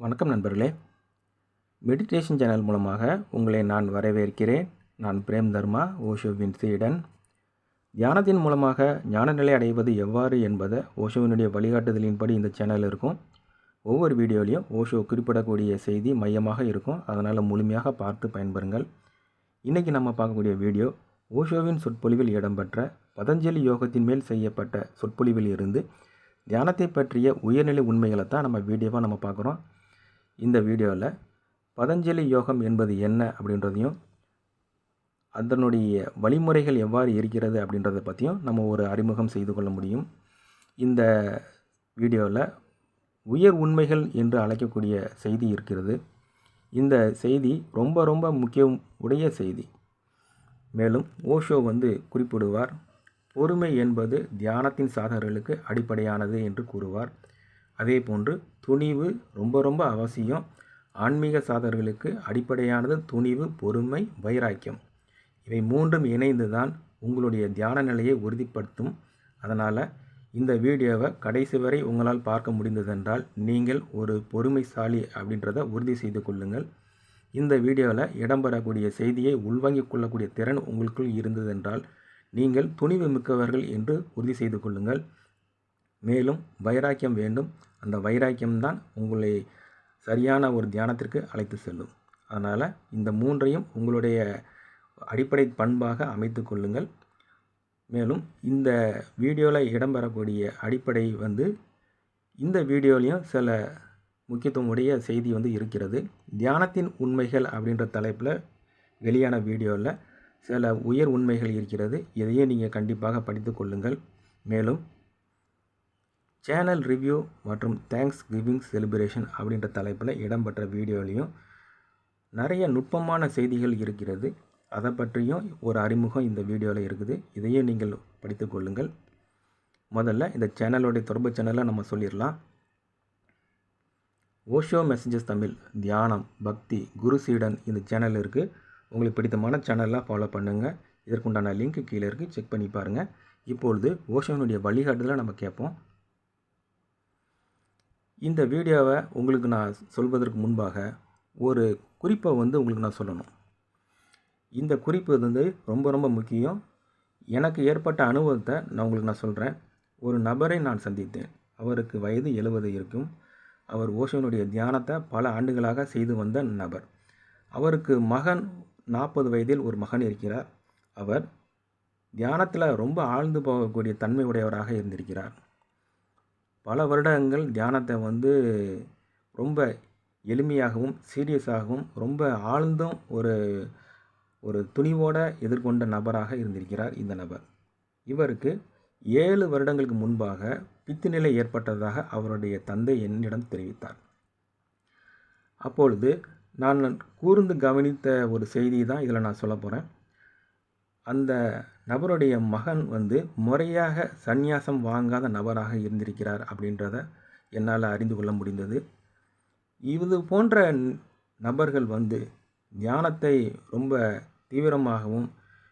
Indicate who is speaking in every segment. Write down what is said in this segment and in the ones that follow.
Speaker 1: வணக்கம் நண்பர்களே. Meditation channel மூலமாக உங்களை நான் வரவேற்கிறேன். நான் பிரேம் தர்மா ஓஷோவின் சீடன் தியானத்தின் மூலமாக ஞானநிலை அடைவது எவ்வாறு என்பதை ஓஷோவினுடைய வழிகாட்டுதலின்படி இந்த சேனல் இருக்கும். ஒவ்வொரு வீடியோலையும் ஓஷோ குறிப்பிடக்கூடிய செய்தி மையமாக இருக்கும். அதனால் முழுமையாக பார்த்து பயன்பெறுங்கள். இன்றைக்கி நம்ம பார்க்கக்கூடிய வீடியோ ஓஷோவின் சொற்பொழிவில் இடம்பெற்ற பதஞ்சலி யோகத்தின் மேல் செய்யப்பட்ட சொற்பொழிவில் இருந்து தியானத்தை பற்றிய உயர்நிலை உண்மைகளை தான் நம்ம வீடியோவாக நம்ம பார்க்குறோம். இந்த வீடியோவில் பதஞ்சலி யோகம் என்பது என்ன அப்படின்றதையும் அதனுடைய வழிமுறைகள் எவ்வாறு இருக்கிறது அப்படின்றத பற்றியும் நம்ம ஒரு அறிமுகம் செய்து கொள்ள முடியும். இந்த வீடியோவில் உயர் உண்மைகள் என்று அழைக்கக்கூடிய செய்தி இருக்கிறது. இந்த செய்தி ரொம்ப ரொம்ப முக்கியம் உடைய செய்தி. மேலும் ஓஷோ வந்து குறிப்பிடுவார் பொறுமை என்பது தியானத்தின் சாதகர்களுக்கு அடிப்படையானது என்று கூறுவார். அதே போன்று துணிவு ரொம்ப ரொம்ப அவசியம். ஆன்மீக சாதகர்களுக்கு அடிப்படையானது துணிவு பொறுமை வைராக்கியம். இவை மூன்றும் இணைந்து தான் உங்களுடைய தியான நிலையை உறுதிப்படுத்தும். அதனால் இந்த வீடியோவை கடைசி வரை உங்களால் பார்க்க முடிந்ததென்றால் நீங்கள் ஒரு பொறுமைசாலி அப்படின்றத உறுதி செய்து கொள்ளுங்கள். இந்த வீடியோவில் இடம்பெறக்கூடிய செய்தியை உள்வாங்கிக் கொள்ளக்கூடிய திறன் உங்களுக்குள் இருந்ததென்றால் நீங்கள் துணிவு மிக்கவர்கள் என்று உறுதி செய்து கொள்ளுங்கள். மேலும் வைராக்கியம் வேண்டும். அந்த வைராக்கியம்தான் உங்களை சரியான ஒரு தியானத்திற்கு அழைத்து செல்லும். அதனால் இந்த மூன்றையும் உங்களுடைய அடிப்படை பண்பாக அமைத்து கொள்ளுங்கள். மேலும் இந்த வீடியோவில் இடம்பெறக்கூடிய அடிப்படை வந்து இந்த வீடியோலையும் சில முக்கியத்துவம் உடைய செய்தி வந்து இருக்கிறது. தியானத்தின் உண்மைகள் அப்படின்ற தலைப்பில் வெளியான வீடியோவில் சில உயர் உண்மைகள் இருக்கிறது. இதையும் நீங்கள் கண்டிப்பாக படித்து கொள்ளுங்கள். மேலும் சேனல் ரிவ்யூ மற்றும் தேங்க்ஸ் கிவிங் செலிப்ரேஷன் அப்படின்ற தலைப்பில் இடம்பெற்ற வீடியோலையும் நிறைய நுட்பமான செய்திகள் இருக்கிறது. அதை பற்றியும் ஒரு அறிமுகம் இந்த வீடியோவில் இருக்குது. இதையும் நீங்கள் படித்து கொள்ளுங்கள். முதல்ல இந்த சேனலோடைய தொடர்பு சேனலை நம்ம சொல்லிடலாம். ஓஷோ மெசஞ்சர்ஸ் தமிழ் தியானம் பக்தி குரு சீடன் இந்த சேனல் இருக்குது உங்களுக்கு பிடித்தமான சேனல்லாம் ஃபாலோ பண்ணுங்கள் இதற்குண்டான லிங்க் கீழே இருக்குது செக் பண்ணி பாருங்கள் இப்பொழுது ஓஷோனுடைய வழிகாட்டுதலை நம்ம கேட்போம். இந்த வீடியோவை உங்களுக்கு நான் சொல்வதற்கு முன்பாக ஒரு குறிப்பை வந்து உங்களுக்கு நான் சொல்லணும். இந்த குறிப்பு வந்து ரொம்ப ரொம்ப முக்கியம். எனக்கு ஏற்பட்ட அனுபவத்தை நான் உங்களுக்கு நான் சொல்கிறேன் ஒரு நபரை நான் சந்தித்தேன். அவருக்கு வயது எழுபது இருக்கும். அவர் ஓஷோனுடைய தியானத்தை பல ஆண்டுகளாக செய்து வந்த நபர். அவருக்கு மகன் நாற்பது வயதில் ஒரு மகன் இருக்கிறார். அவர் தியானத்தில் ரொம்ப ஆழ்ந்து போகக்கூடிய தன்மை உடையவராக இருந்திருக்கிறார். பல வருடங்கள் தியானத்தை வந்து ரொம்ப எளிமையாகவும் சீரியஸாகவும் ரொம்ப ஆழ்ந்தும் ஒரு ஒரு துணிவோடு எதிர்கொண்ட நபராக இருந்திருக்கிறார் இந்த நபர். இவருக்கு ஏழு வருடங்களுக்கு முன்பாக பித்துநிலை ஏற்பட்டதாக அவருடைய தந்தை என்னிடம் தெரிவித்தார். அப்பொழுது நான் கூர்ந்து கவனித்த ஒரு செய்தி தான் இதில் நான் சொல்ல போகிறேன் அந்த நபருடைய மகன் வந்து முறையாக சந்நியாசம் வாங்காத நபராக இருந்திருக்கிறார் அப்படின்றத என்னால் அறிந்து கொள்ள முடிந்தது. இது போன்ற நபர்கள் வந்து தியானத்தை ரொம்ப தீவிரமாகவும்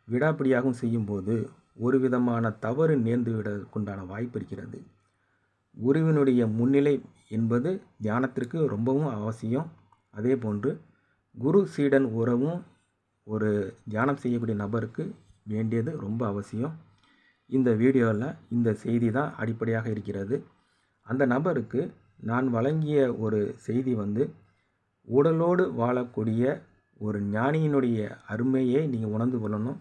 Speaker 1: விடாப்பிடியாகவும் செய்யும்போது ஒரு விதமான தவறு நேர்ந்து விடக்குண்டான வாய்ப்பு இருக்கிறது. குருவினுடைய முன்னிலை என்பது தியானத்திற்கு ரொம்பவும் அவசியம். அதே போன்று குரு சீடன் உறவும் ஒரு தியானம் செய்யக்கூடிய நபருக்கு வேண்டியது ரொம்ப அவசியம். இந்த வீடியோவில் இந்த செய்தி தான் அடிப்படையாக இருக்கிறது. அந்த நபருக்கு நான் வழங்கிய ஒரு செய்தி வந்து உடலோடு வாழக்கூடிய ஒரு ஞானியினுடைய அருமையை நீங்கள் உணர்ந்து கொள்ளணும்.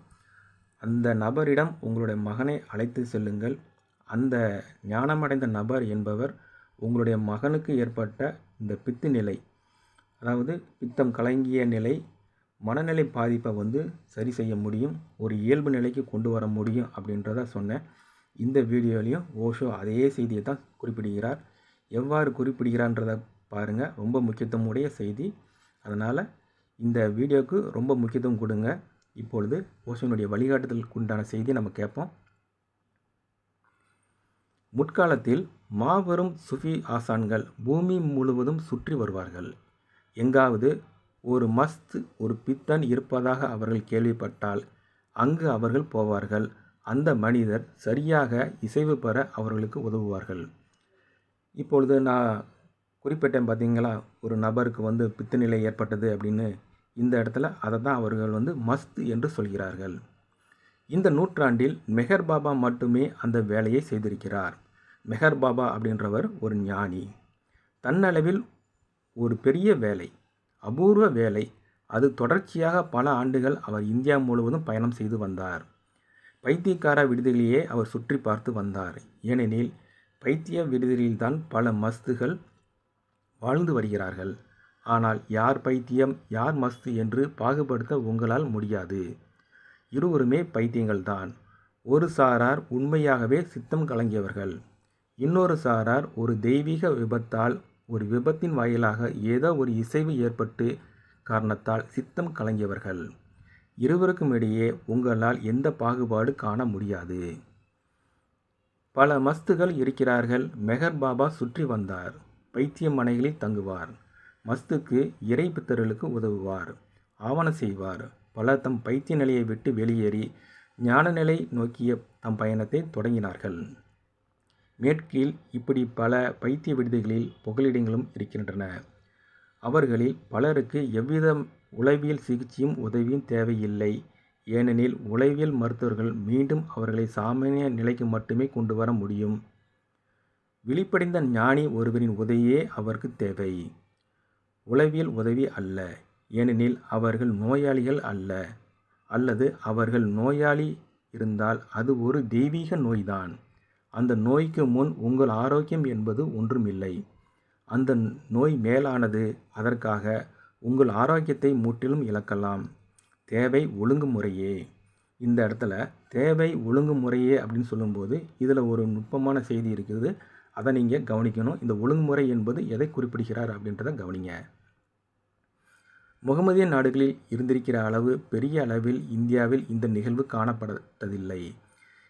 Speaker 1: அந்த நபரிடம் உங்களுடைய மகனை அழைத்து செல்லுங்கள். அந்த ஞானமடைந்த நபர் என்பவர் உங்களுடைய மகனுக்கு ஏற்பட்ட இந்த பித்து நிலை அதாவது பித்தம் கலங்கிய நிலை மனநிலை பாதிப்பை வந்து சரி செய்ய முடியும் ஒரு இயல்பு நிலைக்கு கொண்டு வர முடியும் அப்படின்றத சொன்னேன். இந்த வீடியோலையும் ஓஷோ அதே செய்தியை தான் குறிப்பிடுகிறார். எவ்வாறு குறிப்பிடுகிறான்றதை பாருங்கள் ரொம்ப முக்கியத்துவம் உடைய செய்தி. அதனால் இந்த வீடியோவுக்கு ரொம்ப முக்கியத்துவம் கொடுங்க. இப்பொழுது ஓஷோனுடைய வழிகாட்டுதலுக்கு உண்டான செய்தி நம்ம கேட்போம். முற்காலத்தில் மாபெரும் சுஃபி ஆசான்கள் பூமி முழுவதும் சுற்றி வருவார்கள். எங்காவது ஒரு மஸ்த் ஒரு பித்தன் இருப்பதாக அவர்கள் கேள்விப்பட்டால் அங்கு அவர்கள் போவார்கள். அந்த மனிதர் சரியாக இசைவு பெற அவர்களுக்கு உதவுவார்கள். இப்பொழுது நான் குறிப்பிட்டேன் பார்த்தீங்களா ஒரு நபருக்கு வந்து பித்தநிலை ஏற்பட்டது அப்படின்னு. இந்த இடத்துல அதை தான் அவர்கள் வந்து மஸ்த் என்று சொல்கிறார்கள். இந்த நூற்றாண்டில் மெஹர் பாபா மட்டுமே அந்த வேலையை செய்திருக்கிறார். மெஹர் பாபா அப்படின்றவர் ஒரு ஞானி. தன்னளவில் ஒரு பெரிய வேலை. அபூர்வ வேலை. அது தொடர்ச்சியாக பல ஆண்டுகள் அவர் இந்தியா முழுவதும் பயணம் செய்து வந்தார். பைத்தியக்கார விடுதிகளையே அவர் சுற்றி பார்த்து வந்தார். ஏனெனில் பைத்திய விடுதிகளில்தான் பல மஸ்துகள் வாழ்ந்து வருகிறார்கள். ஆனால் யார் பைத்தியம் யார் மஸ்து என்று பாகுபடுத்த உங்களால் முடியாது. இருவருமே பைத்தியங்கள்தான். ஒரு சாரார் உண்மையாகவே சித்தம் கலங்கியவர்கள். இன்னொரு சாரார் ஒரு தெய்வீக விபத்தால் ஒரு விபத்தின் வாயிலாக ஏதோ ஒரு இசைவு ஏற்பட்டு காரணத்தால் சித்தம் கலங்கியவர்கள். இருவருக்கும் இடையே உங்களால் எந்த பாகுபாடு காண முடியாது. பல மஸ்துகள் இருக்கிறார்கள். மெஹர் பாபா சுற்றி வந்தார். பைத்தியமனைகளில் தங்குவார். மஸ்துக்கு இறை பித்தர்களுக்கு உதவுவார். ஆவண செய்வார். பலர் தம் பைத்திய நிலையை விட்டு வெளியேறி ஞான நிலை நோக்கிய தம் பயணத்தை தொடங்கினார்கள். மேற்கில் இப்படி பல பைத்திய விடுதிகளில் புகலிடங்களும் இருக்கின்றன. அவர்களில் பலருக்கு எவ்வித உளவியல் சிகிச்சையும் உதவியும் தேவையில்லை. ஏனெனில் உளவியல் மருத்துவர்கள் மீண்டும் அவர்களை சாமானிய நிலைக்கு மட்டுமே கொண்டு வர முடியும். விழிப்படைந்த ஞானி ஒருவரின் உதவியே அவருக்கு தேவை. உளவியல் உதவி அல்ல. ஏனெனில் அவர்கள் நோயாளிகள் அல்ல. அல்லது அவர்கள் நோயாளி இருந்தால் அது ஒரு தெய்வீக நோய்தான். அந்த நோய்க்கு முன் உங்கள் ஆரோக்கியம் என்பது ஒன்றுமில்லை. அந்த நோய் மேலானது அதற்காக உங்கள் ஆரோக்கியத்தை முற்றிலும் இழக்கலாம். தேவை ஒழுங்குமுறையே. இந்த இடத்துல தேவை ஒழுங்குமுறையே அப்படின்னு சொல்லும்போது இதில் ஒரு நுட்பமான செய்தி இருக்குது. அதை நீங்கள் கவனிக்கணும். இந்த ஒழுங்குமுறை என்பது எதை குறிப்பிடுகிறார் அப்படின்றத கவனிங்க. முகமதிய நாடுகளில் இருந்திருக்கிற அளவு பெரிய அளவில் இந்தியாவில் இந்த நிகழ்வு காணப்பட்டதில்லை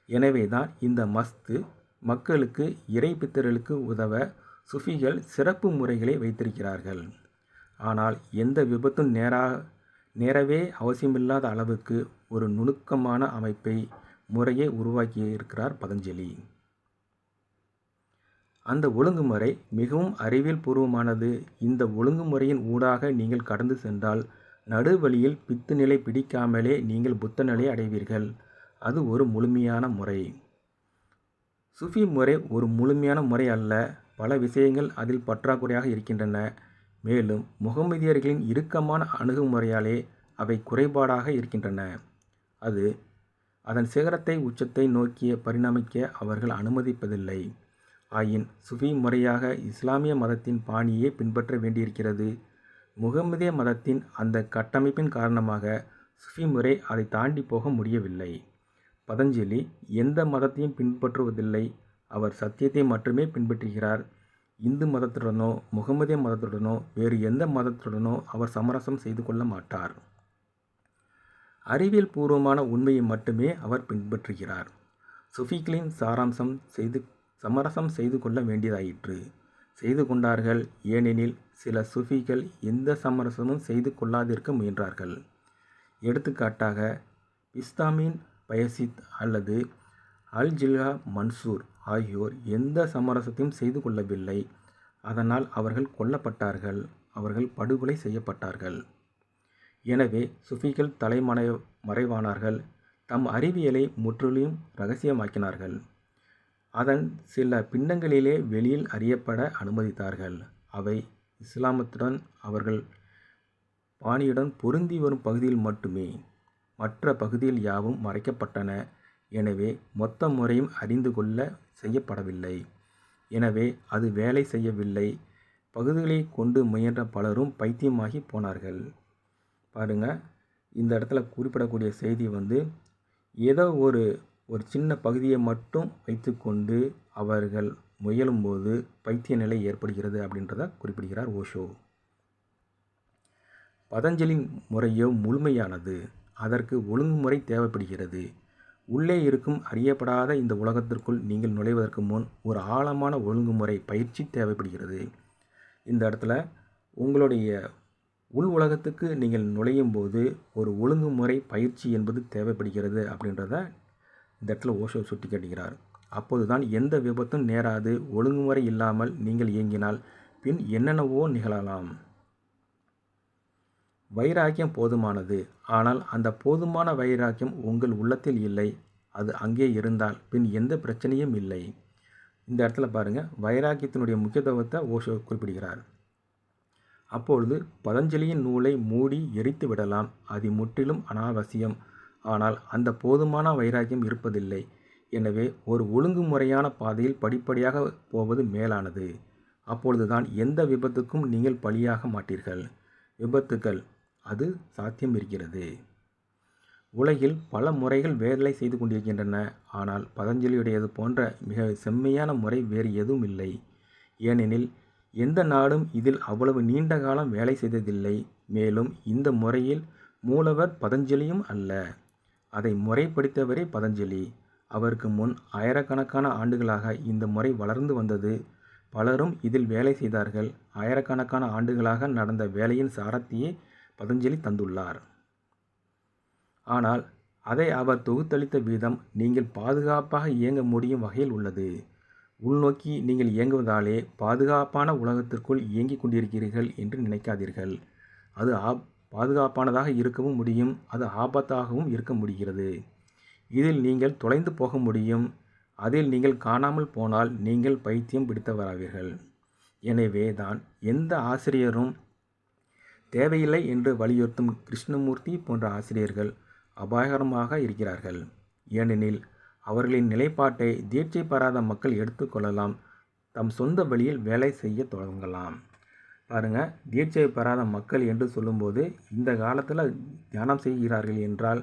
Speaker 1: எனவே தான் இந்த மஸ்து மக்களுக்கு இறை பித்தர்களுக்கு உதவ சுஃபிகள் சிறப்பு முறைகளை வைத்திருக்கிறார்கள். ஆனால் எந்த விபத்தும் நேரா நேரவே அவசியமில்லாத அளவுக்கு ஒரு நுணுக்கமான அமைப்பை முறையை உருவாக்கியிருக்கிறார் பதஞ்சலி. அந்த ஒழுங்குமுறை மிகவும் அறிவியல் பூர்வமானது. இந்த ஒழுங்குமுறையின் ஊடாக நீங்கள் கடந்து சென்றால் நடுவழியில் பித்து நிலை பிடிக்காமலே நீங்கள் புத்த நிலை அடைவீர்கள். அது ஒரு முழுமையான முறை. சுஃபி முறை ஒரு முழுமையான முறை அல்ல. பல விஷயங்கள் அதில் பற்றாக்குறையாக இருக்கின்றன. மேலும் முகமதியர்களின் இறுக்கமான அணுகுமுறையாலே அவை குறைபாடாக இருக்கின்றன. அது அதன் சிகரத்தை உச்சத்தை நோக்கிய பரிணமிக்க அவர்கள் அனுமதிப்பதில்லை. ஆயின் சுஃபி முறையாக இஸ்லாமிய மதத்தின் பாணியை பின்பற்ற வேண்டியிருக்கிறது. முகமதிய மதத்தின் அந்த கட்டமைப்பின் காரணமாக சுஃபி முறை அதை தாண்டி போக முடியவில்லை. பதஞ்சலி எந்த மதத்தையும் பின்பற்றுவதில்லை. அவர் சத்தியத்தை மட்டுமே பின்பற்றுகிறார். இந்து மதத்துடனோ முகமதிய மதத்துடனோ வேறு எந்த மதத்துடனோ அவர் சமரசம் செய்து கொள்ள மாட்டார். அறிவியல் பூர்வமான உண்மையை மட்டுமே அவர் பின்பற்றுகிறார். சுஃபிகளின் சாராம்சம் செய்து சமரசம் செய்து கொள்ள வேண்டியதாயிற்று. செய்து கொண்டார்கள் ஏனெனில் சில சுஃபிகள் எந்த சமரசமும் செய்து கொள்ளாதிருக்க முயன்றார்கள். எடுத்துக்காட்டாக இஸ்லாமின் பயசித் அல்லது அல் ஜில்ஹா மன்சூர் ஆகியோர் எந்த சமரசத்தையும் செய்து கொள்ளவில்லை. அதனால் அவர்கள் கொல்லப்பட்டார்கள். அவர்கள் படுகொலை செய்யப்பட்டார்கள். எனவே சுஃபிகள் தலைமறை மறைவானார்கள். தம் அறிவியலை முற்றிலும் ரகசியமாக்கினார்கள். அதன் சில பின்னங்களிலே வெளியில் அறியப்பட அனுமதித்தார்கள். அவை இஸ்லாமத்துடன் அவர்கள் பாணியுடன் பொருந்தி வரும் பகுதியில் மட்டுமே. மற்ற பகுதியில் யாவும் மறைக்கப்பட்டன. எனவே மொத்த முறையும் அறிந்து கொள்ள செய்யப்படவில்லை. எனவே அது வேலை செய்யவில்லை. பகுதிகளை கொண்டு முயன்ற பலரும் பைத்தியமாகி போனார்கள். பாருங்க இந்த இடத்துல குறிப்பிடக்கூடிய செய்தி வந்து ஏதோ ஒரு ஒரு சின்ன பகுதியை மட்டும் வைத்துக்கொண்டு அவர்கள் முயலும்போது பைத்திய நிலை ஏற்படுகிறது அப்படின்றத குறிப்பிடுகிறார் ஓஷோ. பதஞ்சலி முறையோ முழுமையானது. அதற்கு ஒழுங்குமுறை தேவைப்படுகிறது. உள்ளே இருக்கும் அறியப்படாத இந்த உலகத்திற்குள் நீங்கள் நுழைவதற்கு முன் ஒரு ஆழமான ஒழுங்குமுறை பயிற்சி தேவைப்படுகிறது. இந்த இடத்துல உங்களுடைய உள் உலகத்துக்கு நீங்கள் நுழையும் போது ஒரு ஒழுங்குமுறை பயிற்சி என்பது தேவைப்படுகிறது அப்படின்றத இந்த இடத்துல ஓஷோ சுட்டி காட்டுகிறார். அப்போது தான் எந்த விபத்தும் நேராது ஒழுங்குமுறை இல்லாமல் நீங்கள் இயங்கினால் பின் என்னென்னவோ நிகழலாம். வைராக்கியம் போதுமானது. ஆனால் அந்த போதுமான வைராக்கியம் உங்கள் உள்ளத்தில் இல்லை. அது அங்கே இருந்தால் பின் எந்த பிரச்சனையும் இல்லை. இந்த இடத்துல பாருங்கள் வைராக்கியத்தினுடைய முக்கியத்துவத்தை ஓஷோ குறிப்பிடுகிறார். அப்பொழுது பதஞ்சலியின் நூலை மூடி எரித்து விடலாம். அது முற்றிலும் அனாவசியம். ஆனால் அந்த போதுமான வைராக்கியம் இருப்பதில்லை. எனவே ஒரு ஒழுங்குமுறையான பாதையில் படிப்படியாக போவது மேலானது. அப்பொழுதுதான் எந்த விபத்துக்கும் நீங்கள் பலியாக மாட்டீர்கள். விபத்துக்கள் அது சாத்தியம் இருக்கிறது. உலகில் பல முறைகள் வேலை செய்து கொண்டிருக்கின்றன. ஆனால் பதஞ்சலியுடையது போன்ற மிக செம்மையான முறை வேறு எதுவும் இல்லை. ஏனெனில் எந்த நாடும் இதில் அவ்வளவு நீண்ட காலம் வேலை செய்ததில்லை. மேலும் இந்த முறையில் மூலவர் பதஞ்சலியும் அல்ல. அதை முறைப்படுத்தவரே பதஞ்சலி. அவருக்கு முன் ஆயிரக்கணக்கான ஆண்டுகளாக இந்த முறை வளர்ந்து வந்தது. பலரும் இதில் வேலை செய்தார்கள். ஆயிரக்கணக்கான ஆண்டுகளாக நடந்த வேலையின் சாரத்தையே பதஞ்சலி தந்துள்ளார். ஆனால் அதை அவர் தொகுத்தளித்த விதம் நீங்கள் பாதுகாப்பாக இயங்க முடியும் வகையில் உள்ளது. உள்நோக்கி நீங்கள் இயங்குவதாலே பாதுகாப்பான உலகத்திற்குள் இயங்கிக் கொண்டிருக்கிறீர்கள் என்று நினைக்காதீர்கள். அது ஆப் பாதுகாப்பானதாக இருக்கவும் முடியும் அது ஆபத்தாகவும் இருக்க முடிகிறது. இதில் நீங்கள் தொலைந்து போக முடியும் அதில் நீங்கள் காணாமல் போனால் நீங்கள் பைத்தியம் பிடித்தவராவீர்கள். எனவே தான் எந்த ஆசிரியரும் தேவையில்லை என்று வலியுறுத்தும் கிருஷ்ணமூர்த்தி போன்ற ஆசிரியர்கள் அபாயகரமாக இருக்கிறார்கள். ஏனெனில் அவர்களின் நிலைப்பாட்டை தீட்சை பெறாத மக்கள் எடுத்துக்கொள்ளலாம் தம் சொந்த வழியில் வேலை செய்ய தொடங்கலாம். பாருங்கள் தீட்சை பெறாத மக்கள் என்று சொல்லும்போது இந்த காலத்தில் தியானம் செய்கிறார்கள் என்றால்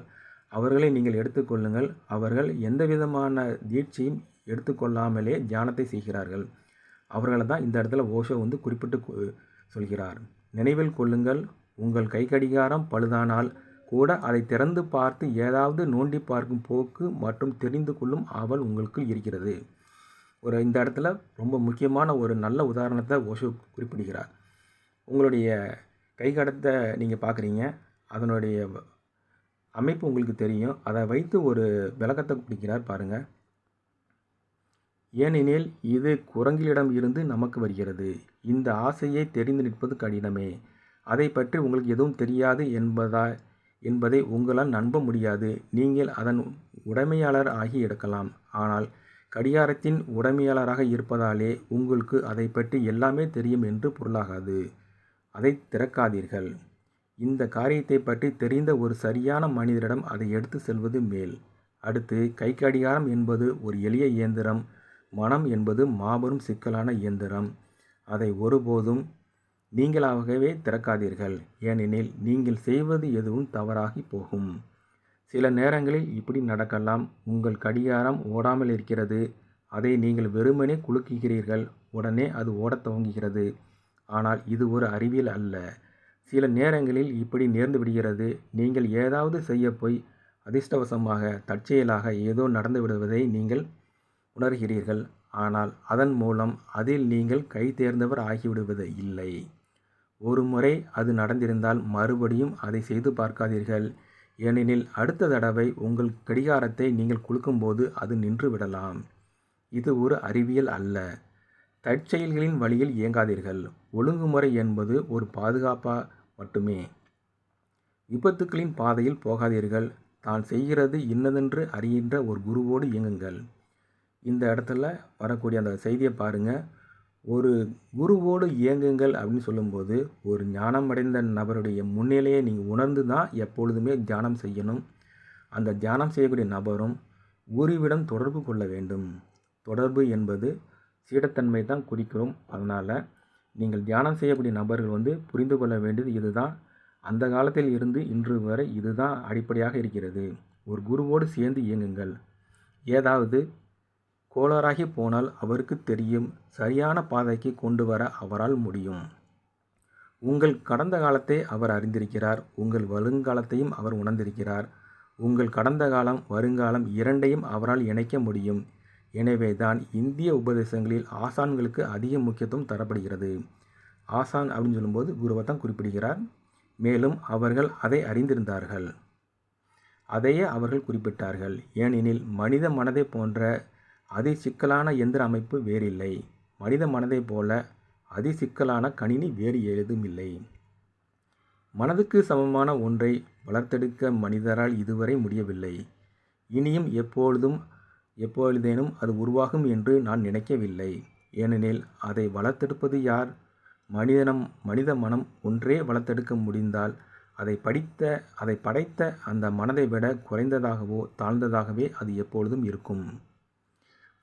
Speaker 1: அவர்களை நீங்கள் எடுத்துக்கொள்ளுங்கள் அவர்கள் எந்த விதமான தீட்சையும் எடுத்துக்கொள்ளாமலே தியானத்தை செய்கிறார்கள். அவர்களை தான் இந்த இடத்துல ஓஷோ வந்து குறிப்பிட்டு சொல்கிறார். நினைவில் கொள்ளுங்கள். உங்கள் கை கடிகாரம் பழுதானால் கூட அதை திறந்து பார்த்து ஏதாவது நோண்டி பார்க்கும் போக்கு மற்றும் தெரிந்து கொள்ளும் ஆவல் உங்களுக்கு இருக்கிறது. ஒரு இந்த இடத்துல ரொம்ப முக்கியமான ஒரு நல்ல உதாரணத்தை ஓஷோ குறிப்பிடுகிறார். உங்களுடைய கை கடத்தை நீங்கள் பார்க்குறீங்க அதனுடைய அமைப்பு உங்களுக்கு தெரியும். அதை வைத்து ஒரு விளக்கத்தை பிடிக்கிறார் பாருங்கள் ஏனெனில் இது குரங்கிலிடம் இருந்து நமக்கு வருகிறது. இந்த ஆசையை தெரிந்து நிற்பது கடினமே. அதை பற்றி உங்களுக்கு எதுவும் தெரியாது என்பதா என்பதை உங்களால் நம்ப முடியாது. நீங்கள் அதன் உடைமையாளர் ஆகி எடுக்கலாம். ஆனால் கடிகாரத்தின் உடைமையாளராக இருப்பதாலே உங்களுக்கு அதை பற்றி எல்லாமே தெரியும் என்று பொருளாகாது. அதை திறக்காதீர்கள். இந்த காரியத்தை பற்றி தெரிந்த ஒரு சரியான மனிதரிடம் அதை எடுத்து செல்வது மேல். அடுத்து கை கடிகாரம் என்பது ஒரு எளிய இயந்திரம். மனம் என்பது மாபெரும் சிக்கலான இயந்திரம். அதை ஒருபோதும் நீங்களாகவே திறக்காதீர்கள். ஏனெனில் நீங்கள் செய்வது எதுவும் தவறாகி போகும். சில நேரங்களில் இப்படி நடக்கலாம். உங்கள் கடிகாரம் ஓடாமல் இருக்கிறது. அதை நீங்கள் வெறுமனே குலுக்குகிறீர்கள். உடனே அது ஓடத் துவங்குகிறது. ஆனால் இது ஒரு அறிவியல் அல்ல. சில நேரங்களில் இப்படி நேர்ந்து விடுகிறது. நீங்கள் ஏதாவது செய்ய போய் அதிர்ஷ்டவசமாக தற்செயலாக ஏதோ நடந்து விடுவதை நீங்கள் உணர்கிறீர்கள். ஆனால் அதன் மூலம் அதில் நீங்கள் கை தேர்ந்தவர் ஆகிவிடுவது இல்லை. ஒரு முறை அது நடந்திருந்தால் மறுபடியும் அதை செய்து பார்க்காதீர்கள். ஏனெனில் அடுத்த தடவை உங்கள் கடிகாரத்தை நீங்கள் குலுக்கும்போது அது நின்று விடலாம். இது ஒரு அறிவியல் அல்ல. தற்செயல்களின் வழியில் இயங்காதீர்கள். ஒழுங்குமுறை என்பது ஒரு பாதுகாப்பாக மட்டுமே. விபத்துக்களின் பாதையில் போகாதீர்கள். தான் செய்கிறது இன்னதென்று அறிகின்ற ஒரு குருவோடு இயங்குங்கள். இந்த இடத்துல வரக்கூடிய அந்த செய்தியை பாருங்கள் ஒரு குருவோடு இயங்குங்கள் அப்படின்னு சொல்லும்போது ஒரு ஞானம் அடைந்த நபருடைய முன்னிலையை நீங்கள் உணர்ந்து தான் எப்பொழுதுமே தியானம் செய்யணும். அந்த தியானம் செய்யக்கூடிய நபரும் குருவிடம் தொடர்பு கொள்ள வேண்டும். தொடர்பு என்பது சீடத்தன்மை தான் குறிக்கிறோம். அதனால் நீங்கள் தியானம் செய்யக்கூடிய நபர்கள் வந்து புரிந்து கொள்ள வேண்டியது இதுதான். அந்த காலத்தில் இருந்து இன்று வரை இதுதான் அடிப்படையாக இருக்கிறது. ஒரு குருவோடு சேர்ந்து இயங்குங்கள். ஏதாவது கோளாறாகி போனால் அவருக்கு தெரியும் சரியான பாதைக்கு கொண்டு வர அவரால் முடியும். உங்கள் கடந்த காலத்தை அவர் அறிந்திருக்கிறார். உங்கள் வருங்காலத்தையும் அவர் உணர்ந்திருக்கிறார். உங்கள் கடந்த காலம் வருங்காலம் இரண்டையும் அவரால் இணைக்க முடியும். எனவே தான் இந்திய உபதேசங்களில் ஆசான்களுக்கு அதிக முக்கியத்துவம் தரப்படுகிறது. ஆசான் அப்படின்னு சொல்லும்போது குருவை தான் குறிப்பிடுகிறார். மேலும் அவர்கள் அதை அறிந்திருந்தார்கள். அதையே அவர்கள் குறிப்பிட்டார்கள். ஏனெனில் மனித மனதை போன்ற அதி சிக்கலான எந்திர அமைப்பு வேறில்லை. மனித மனதைப் போல அதிசிக்கலான கணினி வேறு ஏதுமில்லை. மனதுக்கு சமமான ஒன்றை வளர்த்தெடுக்க மனிதரால் இதுவரை முடியவில்லை. இனியும் எப்பொழுதும் எப்பொழுதேனும் அது உருவாகும் என்று நான் நினைக்கவில்லை. ஏனெனில் அதை வளர்த்தெடுப்பது யார்? மனிதனம் மனித மனம் ஒன்றே வளர்த்தெடுக்க முடிந்தால் அதை படித்த அதை படைத்த அந்த மனதை விட குறைந்ததாகவோ தாழ்ந்ததாகவே அது எப்பொழுதும் இருக்கும்.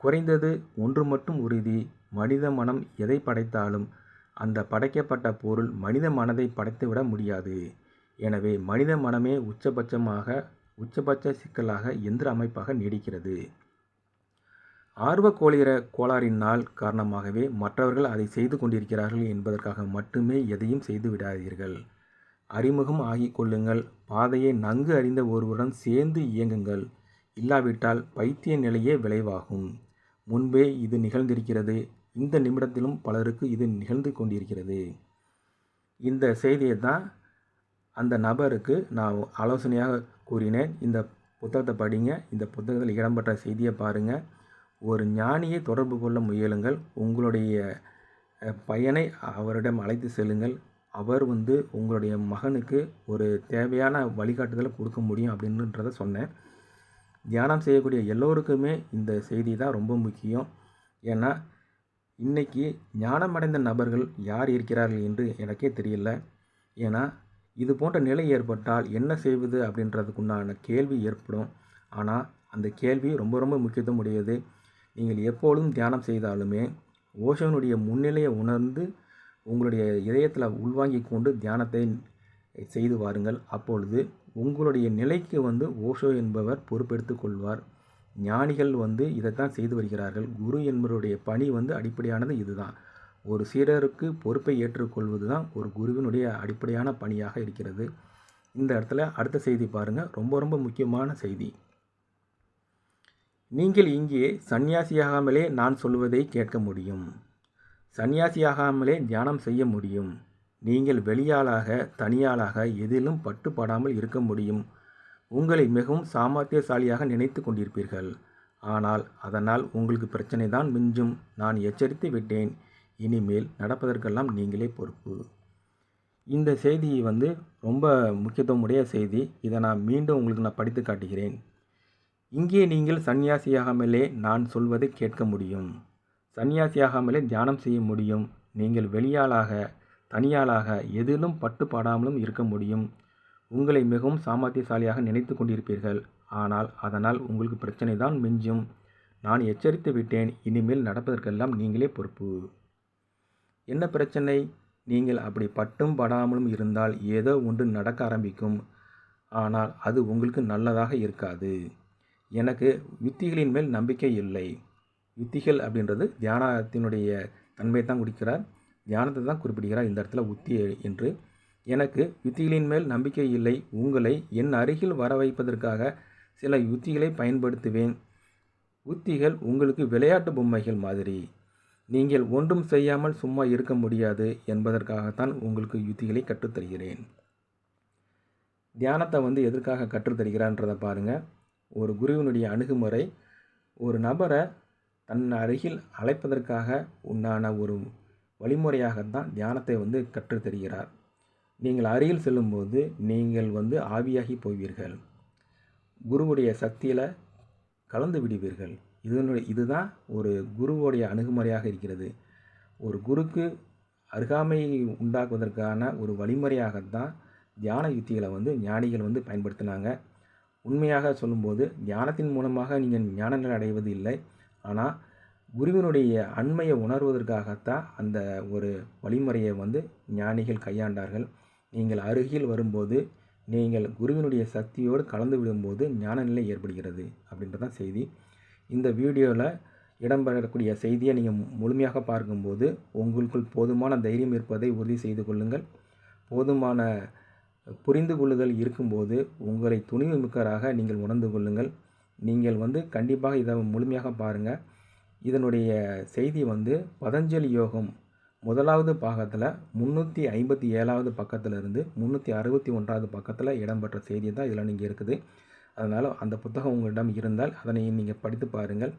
Speaker 1: குறைந்தது ஒன்று மட்டும் உறுதி. மனித மனம் எதை படைத்தாலும் அந்த படைக்கப்பட்ட பொருள் மனித மனதை படைத்துவிட முடியாது. எனவே மனித மனமே உச்சபட்சமாக உச்சபட்ச சிக்கலாக எந்திர அமைப்பாக நீடிக்கிறது. ஆர்வக் கோளிர கோளாறினால் காரணமாகவே மற்றவர்கள் அதை செய்து கொண்டிருக்கிறார்கள் என்பதற்காக மட்டுமே எதையும் செய்து விடாதீர்கள். அறிமுகம் ஆகிக் கொள்ளுங்கள். பாதையை நன்கு அறிந்த ஒருவருடன் சேர்ந்து இயங்குங்கள். இல்லாவிட்டால் பைத்திய நிலையே விளைவாகும். முன்பே இது நிகழ்ந்திருக்கிறது. இந்த நிமிடத்திலும் பலருக்கு இது நிகழ்ந்து கொண்டிருக்கிறது. இந்த செய்தியை தான் அந்த நபருக்கு நான் ஆலோசனையாக கூறினேன். இந்த புத்தகத்தை படிங்க. இந்த புத்தகத்தில் இடம்பெற்ற செய்தியை பாருங்கள் ஒரு ஞானியை தொடர்பு கொள்ள முயலுங்கள். உங்களுடைய பையனை அவரிடம் அழைத்து செல்லுங்கள். அவர் வந்து உங்களுடைய மகனுக்கு ஒரு தேவையான வழிகாட்டுதலை கொடுக்க முடியும் அப்படின்றத சொன்னேன். தியானம் செய்யக்கூடிய எல்லோருக்குமே இந்த செய்தி தான் ரொம்ப முக்கியம். ஏன்னா இன்னைக்கு ஞானமடைந்த நபர்கள் யார் இருக்கிறார்கள் என்று எனக்கே தெரியல. ஏன்னா இது போன்ற நிலை ஏற்பட்டால் என்ன செய்வது அப்படின்றதுக்குண்டான கேள்வி ஏற்படும். ஆனால் அந்த கேள்வி ரொம்ப ரொம்ப முக்கியத்துவம் உடையது. நீங்கள் எப்பொழுதும் தியானம் செய்தாலுமே ஓஷோனுடைய முன்னிலையை உணர்ந்து உங்களுடைய இதயத்தில் உள்வாங்கி கொண்டு தியானத்தை செய்து வாருங்கள். அப்பொழுது உங்களுடைய நிலைக்கு வந்து ஓஷோ என்பவர் பொறுப்பெடுத்து கொள்வார். ஞானிகள் வந்து இதைத்தான் செய்து வருகிறார்கள். குரு என்பவருடைய பணி வந்து அடிப்படையானது இதுதான். ஒரு சீடருக்கு பொறுப்பை ஏற்றுக்கொள்வது தான் ஒரு குருவினுடைய அடிப்படையான பணியாக இருக்கிறது. இந்த இடத்துல அடுத்த செய்தி பாருங்கள் ரொம்ப ரொம்ப முக்கியமான செய்தி. நீங்கள் இங்கே சன்னியாசியாகாமலே நான் சொல்வதை கேட்க முடியும். சன்னியாசியாகாமலே தியானம் செய்ய முடியும். நீங்கள் வெளியாளாக தனியாளாக எதிலும் பட்டுப்படாமல் இருக்க முடியும். உங்களை மிகவும் சாமர்த்தியசாலியாக நினைத்து கொண்டிருப்பீர்கள். ஆனால் அதனால் உங்களுக்கு பிரச்சனை தான் மிஞ்சும். நான் எச்சரித்து விட்டேன். இனிமேல் நடப்பதற்கெல்லாம் நீங்களே பொறுப்பு. இந்த செய்தி வந்து ரொம்ப முக்கியத்துவமுடைய செய்தி. இதை நான் மீண்டும் உங்களுக்கு நான் படித்து காட்டுகிறேன். இங்கே நீங்கள் சந்நியாசியாகாமலே நான் சொல்வதை கேட்க முடியும். சன்னியாசியாகாமலே தியானம் செய்ய முடியும். நீங்கள் வெளியாளாக தனியாளாக எதிலும் பட்டுப்பாடாமலும் இருக்க முடியும். உங்களை மிகவும் சாமர்த்தியசாலியாக நினைத்து கொண்டிருப்பீர்கள். ஆனால் அதனால் உங்களுக்கு பிரச்சனை தான் மிஞ்சும். நான் எச்சரித்து விட்டேன். இனிமேல் நடப்பதற்கெல்லாம் நீங்களே பொறுப்பு. என்ன பிரச்சனை? நீங்கள் அப்படி பட்டும் படாமலும் இருந்தால் ஏதோ ஒன்று நடக்க ஆரம்பிக்கும். ஆனால் அது உங்களுக்கு நல்லதாக இருக்காது. எனக்கு யுத்திகளின் மேல் நம்பிக்கை இல்லை. யுத்திகள் அப்படின்றது தியானத்தினுடைய தன்மையை தான் குடிக்கிறார் தியானத்தை தான் குறிப்பிடுகிறார் இந்த இடத்துல உத்தி என்று. எனக்கு யுத்திகளின் மேல் நம்பிக்கை இல்லை. உங்களை என் அருகில் வர வைப்பதற்காக சில யுத்திகளை பயன்படுத்துவேன். உத்திகள் உங்களுக்கு விளையாட்டு பொம்மைகள் மாதிரி. நீங்கள் ஒன்றும் செய்யாமல் சும்மா இருக்க முடியாது என்பதற்காகத்தான் உங்களுக்கு யுத்திகளை கற்றுத்தருகிறேன். தியானத்தை வந்து எதற்காக கற்றுத்தருகிறான்றதை பாருங்கள் ஒரு குருவினுடைய அணுகுமுறை ஒரு நபரை தன் அருகில் அழைப்பதற்காக உண்டான ஒரு வழிமுறையாகத்தான் தியானத்தை வந்து கற்றுத்தருகிறார். நீங்கள் அருகில் செல்லும்போது நீங்கள் வந்து ஆவியாகி போவீர்கள். குருவுடைய சக்தியில் கலந்து விடுவீர்கள். இதனுடைய இதுதான் ஒரு குருவுடைய அணுகுமுறையாக இருக்கிறது. ஒரு குருக்கு அருகாமையை உண்டாக்குவதற்கான ஒரு வழிமுறையாகத்தான் தியான யுத்திகளை வந்து ஞானிகள் வந்து பயன்படுத்தினாங்க. உண்மையாக சொல்லும்போது தியானத்தின் மூலமாக நீங்கள் ஞானங்கள் அடைவது இல்லை. ஆனால் குருவினுடைய அண்மையை உணர்வதற்காகத்தான் அந்த ஒரு வழிமுறையை வந்து ஞானிகள் கையாண்டார்கள். நீங்கள் அருகில் வரும்போது நீங்கள் குருவினுடைய சக்தியோடு கலந்து விடும்போது ஞான நிலை ஏற்படுகிறது அப்படின்றதான் செய்தி. இந்த வீடியோவில் இடம்பெறக்கூடிய செய்தியை நீங்கள் முழுமையாக பார்க்கும்போது உங்களுக்குள் போதுமான தைரியம் இருப்பதை உறுதி செய்து கொள்ளுங்கள். போதுமான புரிந்து கொள்ளுதல் இருக்கும்போது உங்களை துணிவு மிக்கராக நீங்கள் உணர்ந்து கொள்ளுங்கள். நீங்கள் வந்து கண்டிப்பாக இதை முழுமையாக பாருங்கள் இதனுடைய செய்தி வந்து பதஞ்சலி யோகம் முதலாவது பாகத்தில் முந்நூற்றி ஐம்பத்தி ஏழாவது பக்கத்திலிருந்து முந்நூற்றி அறுபத்தி ஒன்றாவது பக்கத்தில் இடம்பெற்ற செய்தி தான் இதில் நீங்கள் இருக்குது. அதனால் அந்த புத்தகம் உங்களிடம் இருந்தால் அதனை நீங்கள் படித்து பாருங்கள்.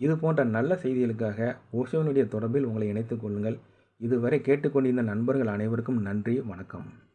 Speaker 1: இது போன்ற நல்ல செய்திகளுக்காக ஓஷோனுடைய தொடர்பில் உங்களை இணைத்துக் கொள்ளுங்கள். இதுவரை கேட்டுக்கொண்டிருந்த நண்பர்கள் அனைவருக்கும் நன்றி வணக்கம்.